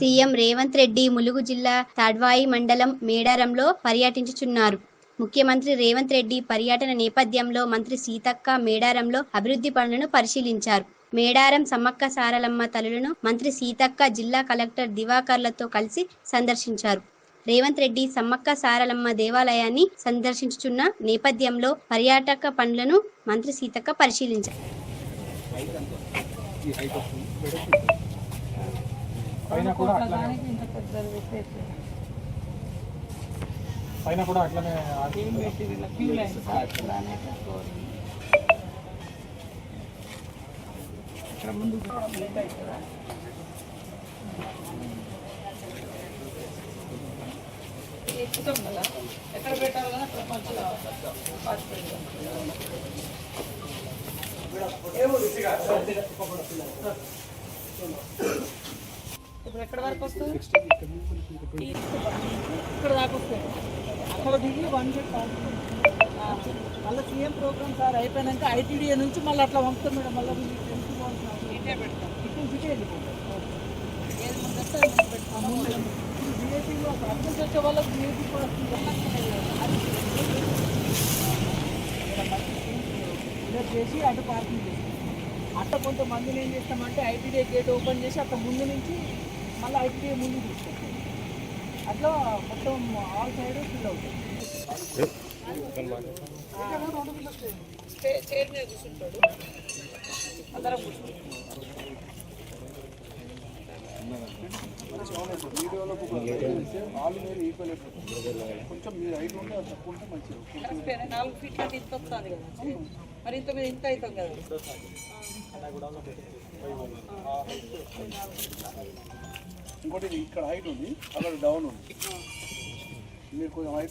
CM Revanth Reddy Mulugu జిల్లా తాడ్వాయి మండలం మేడారంలో పర్యటించుచున్నారు. ముఖ్యమంత్రి రేవంత్ రెడ్డి పర్యటన నేపథ్యంలో మంత్రి సీతక్క మేడారంలో అభివృద్ధి పనులను పరిశీలించారు. మేడారం సమ్మక్క సారలమ్మ తల్లులను మంత్రి సీతక్క జిల్లా కలెక్టర్ దివాకర్లతో కలిసి సందర్శించారు. రేవంత్ రెడ్డి సమ్మక్క సారలమ్మ దేవాలయాన్ని సందర్శించుచున్న నేపథ్యంలో పర్యాటక పనులను మంత్రి సీతక్క పరిశీలించారు. పైన కూడా అట్లనే పైన కూడా అట్లనే ఎక్కడ పెట్టాలి కానీ అక్కడ మంచిగా ఇప్పుడు ఎక్కడ వరకు వస్తుంది? ఇక్కడ దాకా వస్తుంది. అక్కడ దిగి వన్ మళ్ళీ సీఎం ప్రోగ్రామ్ సార్ అయిపోయినాక ఐటీడీఏ నుంచి మళ్ళీ అట్లా పంపుతాం మేడం. మళ్ళీ ఇటే పెడతాం. ఇటు ఇటే వెళ్ళిపోతాం బీఏపీలో వాళ్ళకి బీఏపీ కూడా ఇలా చేసి అటు పార్కింగ్ చేస్తాం. అట్లా కొంతమందిని ఏం చేస్తామంటే ఐటీడీఏ గేట్ ఓపెన్ చేసి అక్కడ ముందు నుంచి మళ్ళీ ఐటీడీఏ ముందు తీసుకొస్తాం అట్లా మొత్తం ఆల్ సైడ్ ఫిల్ అవుతుంది చే- చైర్ మీద కూర్చుంటాడు. అందరం కూర్చుంటాం కరెక్టేనే, నాలుగు ఫీట్ల ఇంత వస్తుంది కదా మరి ఇంత మీద ఇంత అవుతాం కదా ఇంకోటి ఇక్కడ హైట్ ఉంది అక్కడ డౌన్ ఉంది. మీరు కొంచెం హైట్